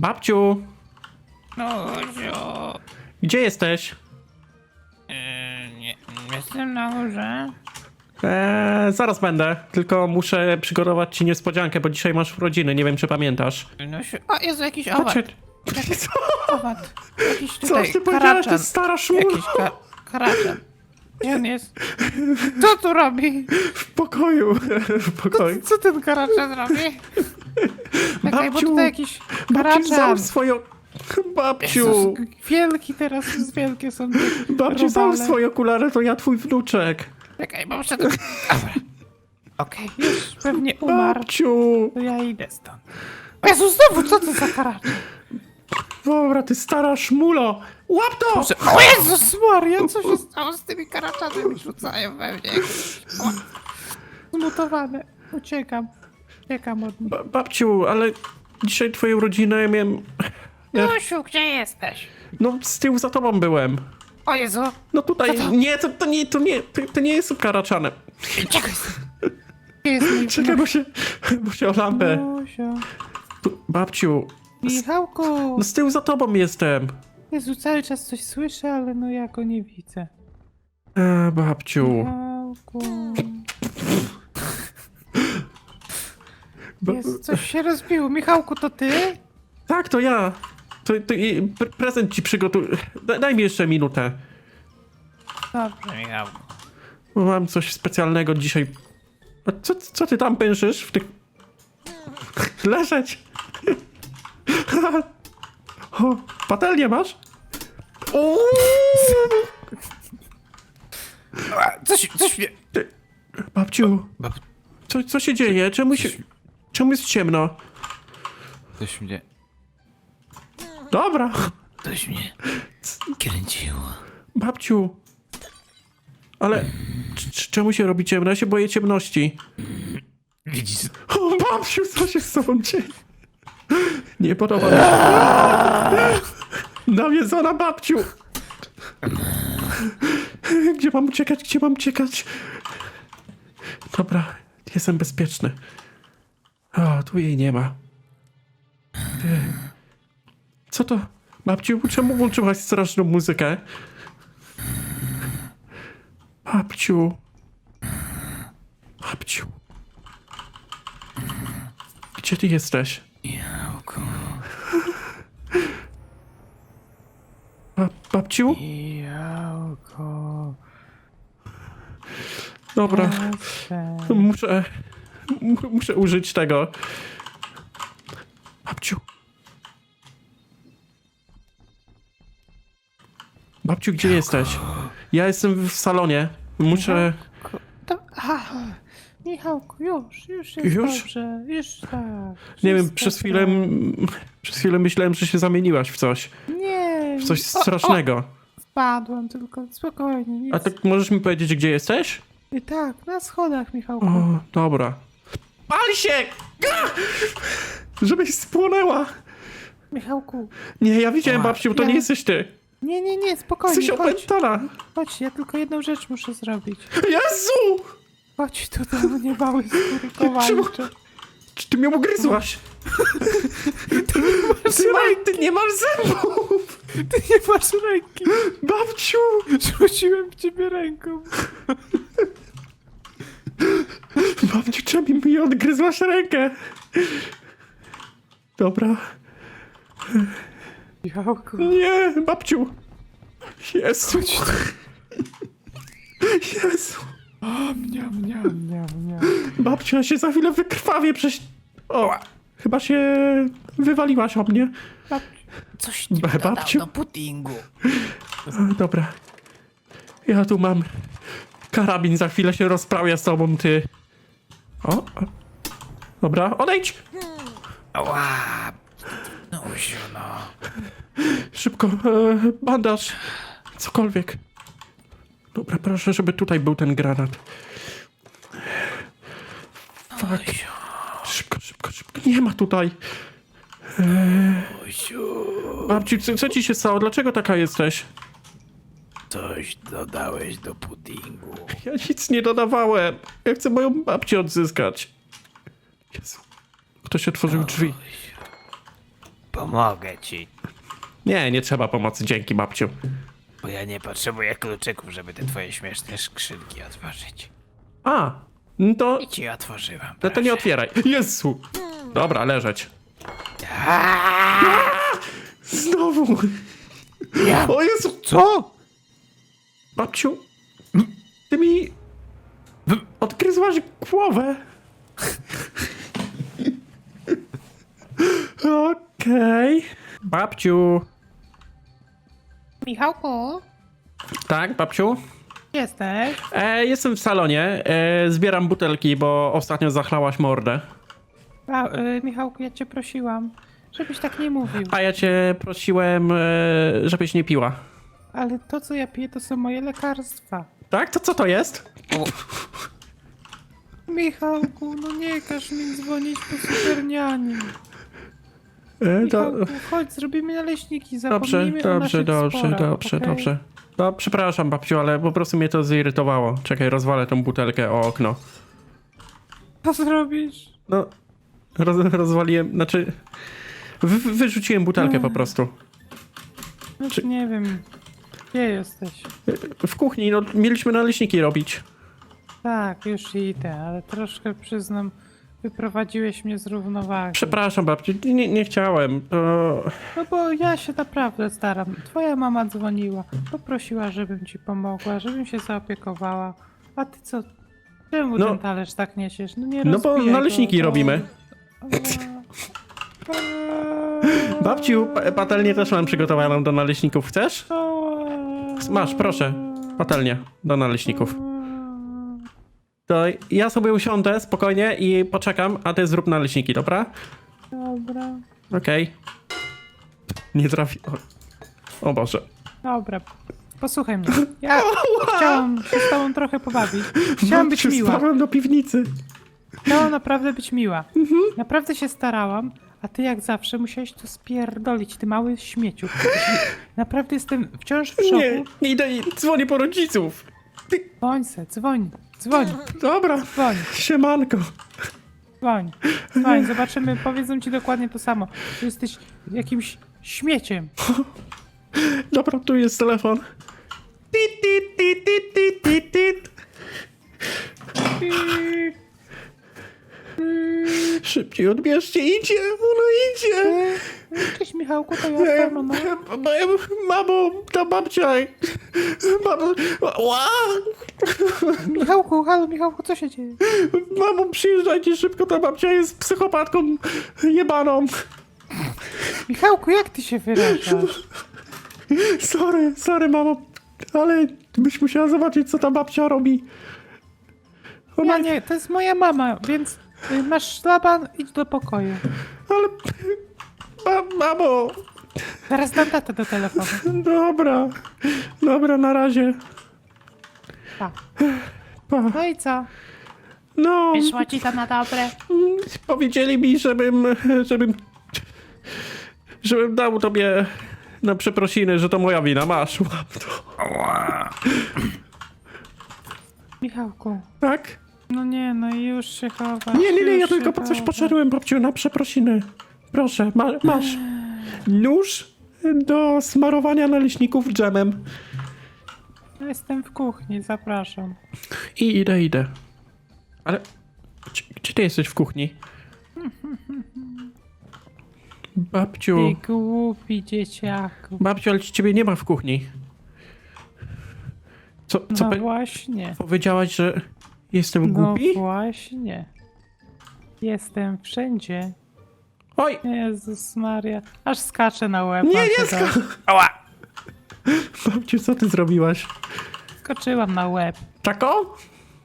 Babciu, No, zio. gdzie jesteś? Eee, nie, jestem na górze. Eee, zaraz będę, tylko muszę przygotować ci niespodziankę, bo dzisiaj masz urodziny, nie wiem czy pamiętasz. No się... O, jest jakiś owad. Chodźcie. Owad. Jakiś Co tutaj ty powiedziałeś, karaczan. ty stara szmula? Jakiś ka karaczan. Gdzie on jest? Co tu robi? W pokoju, w pokoju. Co ten karaczan robi? Czekaj, bo Babciu, tutaj jakiś Babciu, karaczan. załóż swoją... Babciu, Jezus, wielki teraz, wielkie są te babciu, załóż robale. swoje okulary, to ja twój wnuczek. Czekaj, bo muszę... Dobra. Okej, już pewnie umarł. Babciu, To ja idę stąd. O Jezu, znowu, co to za karaczan? Dobra, ty stara szmulo. Łap to! Proszę. O Jezus Maria, co się stało z tymi karaczanami? Rzucają we mnie. O, Zmutowane. Uciekam. Uciekam od nich. Ba- babciu, ale dzisiaj twoje urodziny, ja miałem... Ja, Lusiu, gdzie jesteś? no, z tyłu za tobą byłem. O Jezu. No tutaj, nie, to, to nie, to nie, to, to nie jest karaczanem. Czekaj. Gdzie jest mój Czekaj, bo się, bo się o lampę. Tu, babciu, Michałku. no z tyłu za tobą jestem. Jezu, cały czas coś słyszę, ale no ja go nie widzę. E, babciu. Michałku. Ba- Jest, coś się rozbiło. Michałku, to ty? tak, to ja. To, to i pre- prezent ci przygotuję. Daj, daj mi jeszcze minutę. Dobrze, Michałku. Bo mam coś specjalnego dzisiaj. A co, co ty tam pęszysz w tych... Leżeć! o, patelnię masz? Uuu! Coś, coś mnie... Babciu, Bab, co, co się dzieje? Czemu się... Czemu jest ciemno? coś mnie... Dobra, Coś mnie kręciło. babciu. Ale c- c- czemu się robi ciemno? Ja się boję ciemności. Widzisz? O, babciu, co się z tobą dzieje? Nie podoba mi się. Nawiedzona babciu. Gdzie mam uciekać? Gdzie mam uciekać? Dobra, jestem bezpieczny. O, tu jej nie ma. Co to? Babciu, czemu włączyłaś straszną muzykę? Babciu. Babciu. Gdzie ty jesteś? Michałku. Ba babciu? Michałku. Dobra, Proszę. muszę, mu- muszę użyć tego. Babciu. Babciu, gdzie jesteś? Ja jestem w salonie. Muszę... To. Michałku, już, już jest Już? dobrze. Już tak. Nie wiem, przez chwilę... tak. Przez chwilę myślałem, że się zamieniłaś w coś. Nie. W coś o, strasznego. O, wpadłam, tylko spokojnie. Nic. A tak możesz mi powiedzieć, gdzie jesteś? I tak, na schodach, Michałku. O, dobra. Pal się! Żebyś spłonęła! Michałku. Nie, ja widziałem babciu, to ja- nie jesteś ty. Nie, nie, nie, spokojnie. Jesteś chodź, opętana. chodź, ja tylko jedną rzecz muszę zrobić. Jezu! Chodź tu do mnie, mały skóry. Czy ty mnie ugryzłaś? Ty, ma, ty nie masz zębów! Ty nie masz ręki. Babciu! Rzuciłem w ciebie ręką. Babciu, czemu mi odgryzłaś rękę? Dobra. Michałku. Nie, babciu! Jezu! Jezu! O, mniam, mniam, mniam. Babciu, ja się za chwilę wykrwawię przez... O, chyba się wywaliłaś o mnie. Coś ci dodał babciu? do puddingu. E, Dobra. Ja tu mam karabin, za chwilę się rozprawię z tobą, ty. O, o. Dobra, odejdź! Ła. No, no. Szybko, e, bandaż. Cokolwiek. Dobra, proszę, żeby tutaj był ten granat. Fuck. Szybko, szybko, szybko. Nie ma tutaj. Babci, co, co ci się stało? Dlaczego taka jesteś? Coś dodałeś do puddingu. Ja nic nie dodawałem. Ja chcę moją babcię odzyskać. Jezu. Ktoś otworzył drzwi. Pomogę ci, Nie, nie trzeba pomocy, dzięki babciu. Bo ja nie potrzebuję kluczyków, żeby te twoje śmieszne skrzynki otworzyć. A, no to, I ci otworzyłam. no to nie otwieraj. Jezu. Dobra, leżeć. Znowu. Ja. O Jezu. Co? Babciu, ty mi odgryzłaś głowę. Okej. Babciu. Michałku, Tak, babciu? jesteś? E, jestem w salonie. E, zbieram butelki, bo ostatnio zachlałaś mordę. A, y, Michałku, ja cię prosiłam, żebyś tak nie mówił. A ja cię prosiłem, e, żebyś nie piła. Ale to, co ja piję, to są moje lekarstwa. Tak? To co to jest? Michałku, no nie każ mi dzwonić po supernianie. E, do, Michałku, chodź, zrobimy naleśniki, dobrze, zapomnijmy o dobrze, naszych dobrze, sporach, dobrze, okej? dobrze. No, przepraszam, babciu, ale po prostu mnie to zirytowało. Czekaj, rozwalę tą butelkę o okno. Co zrobisz? No, roz, rozwaliłem, znaczy... Wy, wy- wyrzuciłem butelkę po prostu. No, Czy- Nie wiem, gdzie jesteś? W kuchni, no, mieliśmy naleśniki robić. Tak, już idę, ale troszkę przyznam, wyprowadziłeś mnie z równowagi. Przepraszam, babciu, nie, nie chciałem. To... No bo ja się naprawdę staram. Twoja mama dzwoniła, poprosiła, żebym ci pomogła, żebym się zaopiekowała. A ty co? Czemu No- ten talerz tak niesiesz? No nie No bo rozbijaj naleśniki go, robimy. Ała. Babciu, pa- patelnię też mam przygotowaną do naleśników. Chcesz? Masz, proszę. Patelnię do naleśników. To ja sobie usiądę spokojnie i poczekam, a ty zrób naleśniki, dobra? Dobra, Okej. Nie trafi... O. o Boże. dobra. Posłuchaj mnie. Ja chciałam się z tobą trochę pobawić. Chciałam być Babciu, miła. spadłem do piwnicy. Chciałam naprawdę być miła. Mhm. Naprawdę się starałam, a ty jak zawsze musiałeś tu spierdolić, ty mały śmieciu. Naprawdę jestem wciąż w szoku. Nie, nie idę i dzwonię po rodziców. Dzwoń se, dzwoń, dzwoń, Dobra, dzwoń, siemanko. dzwoń, dzwoń. Zobaczymy, powiedzą ci dokładnie to samo. Ty jesteś jakimś śmieciem. Dobra, tu jest telefon. Tit, tit, tit, tit, tit, tit, tit. Szybciej odbierzcie, idzie, ona idzie. Cześć Michałku, to ja Nie, sama, no. moja- Mamo, ta babcia. Mamo, ła, Michałku, halo Michałku, co się dzieje? mamo, przyjeżdżajcie szybko, ta babcia jest psychopatką jebaną. Michałku, jak ty się wyrażasz? Sorry, sorry, mamo, ale byś musiała zobaczyć, co ta babcia robi. Ona, Ja nie, to jest moja mama, więc y, masz szlaban, idź do pokoju. ale... Ma, mamo, Zaraz dam tatę do telefonu. dobra, dobra, na razie. Pa. Pa. No i co? No, Wyszło ci to na dobre? mm, powiedzieli mi, żebym, żebym, żebym dał tobie na przeprosiny, że to moja wina. Masz, łap to. Michałku, Tak? No nie, no i już się chowasz. Nie, nie, nie, ja tylko po coś poszedłem, babciu, na przeprosiny. Proszę, ma, masz. Nóż do smarowania naleśników dżemem. Jestem w kuchni, zapraszam. I idę, idę. Ale gdzie, gdzie ty jesteś w kuchni? Babciu, Ty głupi dzieciaku. babciu, ale ciebie nie ma w kuchni. Co, co No pe- właśnie. powiedziałaś, że jestem No głupi? właśnie. Jestem wszędzie. Oj, Jezus Maria. Aż skaczę na łeb. nie, nie, Ała! babciu, co ty zrobiłaś? Skoczyłam na łeb. Tako?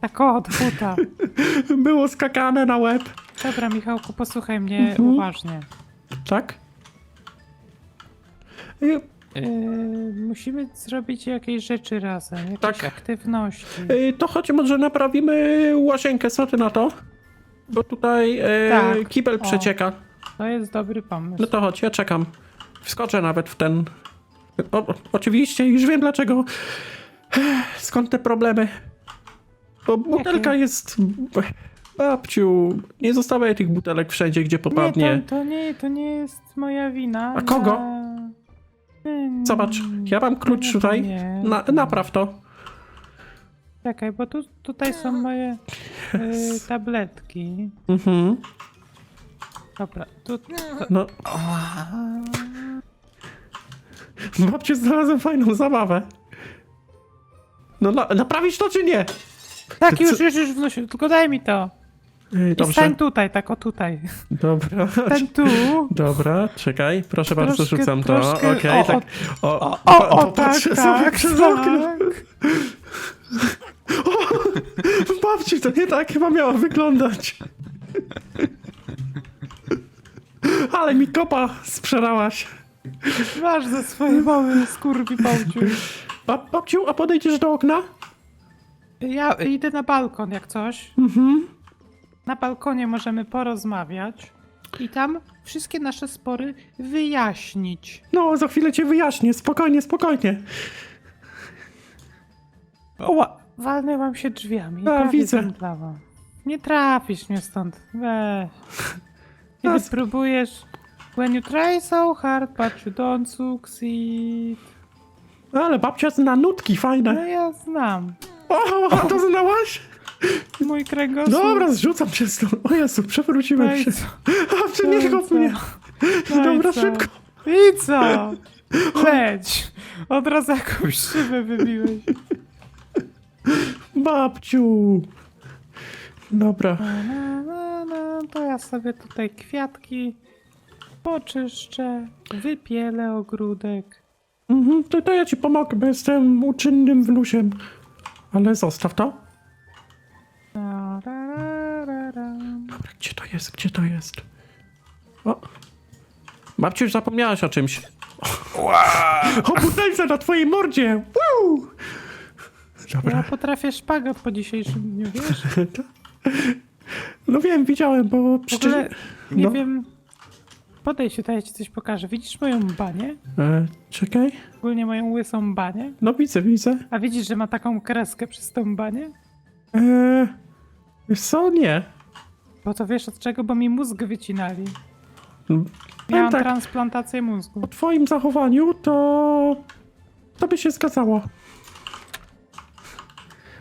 Tak o, od buta. Było skakane na łeb. Dobra, Michałku, posłuchaj mnie Mhm. uważnie. Tak? Yy, musimy zrobić jakieś rzeczy razem, jakieś Tak. aktywności. y, To chodź, może naprawimy łazienkę, co ty na to? Bo tutaj y, Tak. kibel O. przecieka. To jest dobry pomysł. No to chodź, ja czekam. Wskoczę nawet w ten... O, oczywiście, już wiem dlaczego. Skąd te problemy? Bo butelka jest Babciu, nie zostawiaj tych butelek wszędzie, gdzie Nie, popadnie. to, to nie, to nie jest moja wina. A kogo? Ja- Zobacz, ja mam klucz tutaj. nie. Na, napraw to. Czekaj, bo tu, tutaj są moje y, tabletki. Mhm. Dobra, tu... No. Babciu, znalazłem fajną zabawę. No, na, naprawisz to czy nie? tak, już, co- już, już wnoszę, tylko daj mi to. I Dobrze. stań tutaj, tak o tutaj. Dobra. Stań tu. Dobra, czekaj, proszę bardzo, Troszkę- rzucam to. troszkę- Okej, o, tak. O, O, o, o, tak, popatrzę sobie tak, przez okno. tak. Babci, to nie tak chyba miało wyglądać. Ale mi kopa sprzedałaś. Masz za swoje małe skurwi pałciu. Bab, babciu, a podejdziesz do okna? Ja idę na balkon jak coś. Mhm. Na balkonie możemy porozmawiać i tam wszystkie nasze spory wyjaśnić. No, za chwilę cię wyjaśnię. Spokojnie, spokojnie. Oła! Walnęłam się drzwiami. A, prawie widzę. zemdlałam. Nie trafisz mnie stąd. Weź. Kiedy A, spróbujesz... When you try so hard, but you don't succeed. Ale babcia zna nutki No fajne. ja znam. O, a to znałaś? Mój kręgosłup. Dobra, zrzucam cię stąd. O Jezu, przewróciłem No i się. co? A, czy nie No kop co? mnie. No i Dobra, co? szybko. I co? Leć! Od razu jakąś szybę wybiłeś. Babciu. Dobra. No, no, no, to ja sobie tutaj kwiatki poczyszczę, wypielę ogródek. Mhm, to, to ja ci pomogę, bo jestem uczynnym wnusiem. Ale zostaw to. Jest? Gdzie to jest? O. Babciu, już zapomniałaś o czymś. O, butelce na twojej mordzie! Woo! Ja Dobra. potrafię szpagat po dzisiejszym dniu, wiesz? No wiem, widziałem, bo W ogóle przecież... nie No. wiem... Podejdź tutaj, ja ci coś pokażę. Widzisz moją banię? E, czekaj. Ogólnie moją łysą banię? No widzę, widzę. A widzisz, że ma taką kreskę przez tą banię? E, wiesz co? Nie. Bo to wiesz od czego? Bo mi mózg wycinali. Mm, Miałam tak. transplantację mózgu. Po twoim zachowaniu to... To by się zgadzało.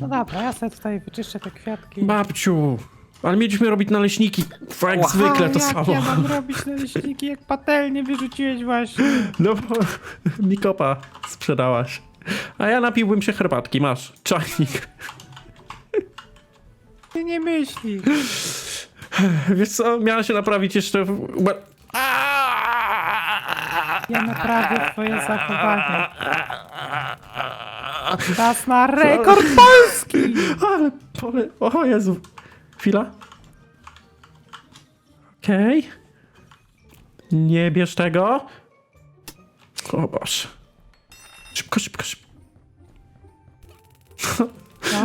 No dobra, ja sobie tutaj wyczyszczę te kwiatki. Babciu, ale mieliśmy robić naleśniki. Jak zwykle to jak samo. ja mam robić naleśniki, jak patelnie wyrzuciłeś właśnie. No bo mi kopa sprzedałaś. A ja napiłbym się herbatki, masz, czajnik. Ty nie myślisz. Wiesz co, miała się naprawić jeszcze w... Ja naprawię twoje zachowanie. Czas na rekord Polski! Ale pole... O Jezu. Chwila. Okej. Nie bierz tego. O Boże. Szybko, szybko, szybko.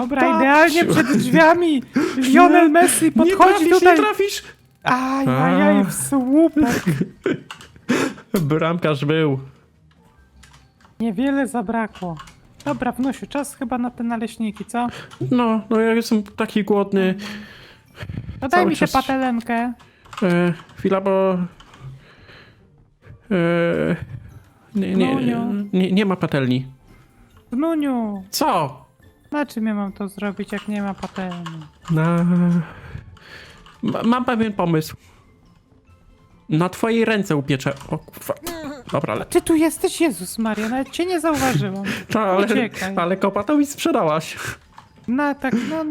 Dobra, Babciu. idealnie przed drzwiami. Lionel Messi nie podchodzi trafisz, tutaj. nie trafisz. Ajajaj, w słupek. Bramkarz był. Niewiele zabrakło. Dobra, Wnosiu, czas chyba na te naleśniki, co? No, no ja jestem taki głodny. No daj Cały mi tę czas- patelenkę. E, chwila, bo... E, nie, nie, nie, nie ma patelni. Wnuniu, Co? Na czym ja mam to zrobić, jak nie ma patelni? Na... Ma, mam pewien pomysł. Na twojej ręce upieczę. O kurwa. Dobra, ale... Ty tu jesteś, Jezus Maria, nawet cię nie zauważyłam. Ale, Uciekaj. ale kopa to mi sprzedałaś. No tak, no,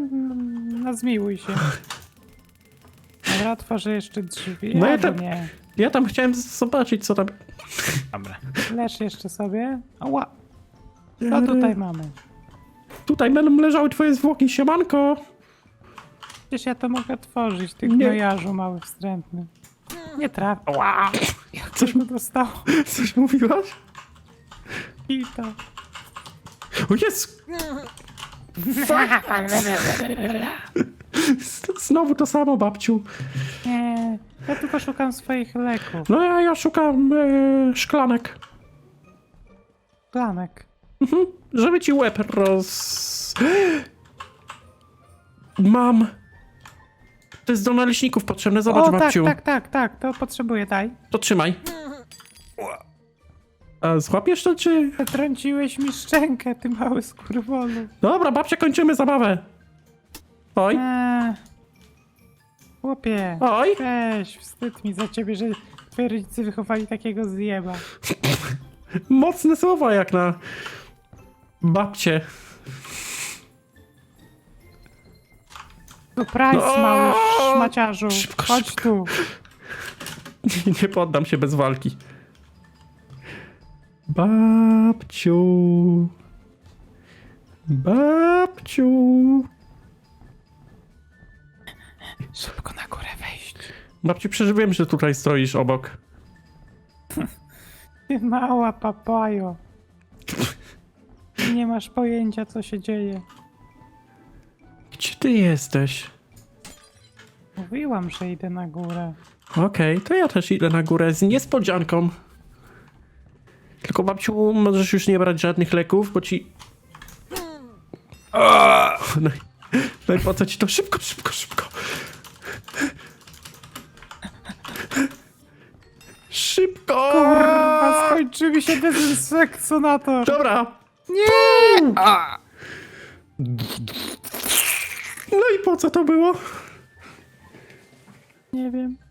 no zmiłuj się. Dobra, otworzę jeszcze drzwi. No ja albo tam- nie. Ja tam chciałem z- zobaczyć, co tam... Dobra. Leż jeszcze sobie. Ała, co tutaj mamy? Tutaj będą leżały twoje zwłoki, siemanko. Przecież ja to mogę tworzyć, ty gnojarzu mały wstrętny. Nie traf. Ła! Coś mu dostało. Coś mówiłaś? I to. O jest! Znowu to samo, babciu. Nie, ja tylko szukam swoich leków. No ja, ja szukam e, szklanek. Planek. Mhm, żeby ci łeb roz... Mam To jest do naleśników potrzebne, zobacz, o, tak, babciu. tak, tak, tak, to potrzebuję, daj. To trzymaj. A złapiesz to, czy... Zatrąciłeś mi szczękę, ty mały skurwolu. Dobra, babcia, kończymy zabawę. Oj, Eee. Chłopie, oj. weź, wstyd mi za ciebie, że twoi rodzice wychowali takiego zjeba. Mocne słowa jak na babcie. To price, No. mały szmaciarzu. Szybko, Chodź szybko. tu. Nie, nie poddam się bez walki. Babciu. Babciu. Szybko na górę wejść. Babciu, przeżyłem, że tutaj stoisz obok. Ty mała papajo. Nie masz pojęcia, co się dzieje. Gdzie ty jesteś? Mówiłam, że idę na górę. Okej, to ja też idę na górę z niespodzianką. Tylko babciu, możesz już nie brać żadnych leków, bo ci... No, i- no i po co ci to? Szybko, szybko, szybko. Szybko! Kurwa, skończy mi się dezynsekcjonator. Dobra. Nie! No i po co to było? Nie wiem.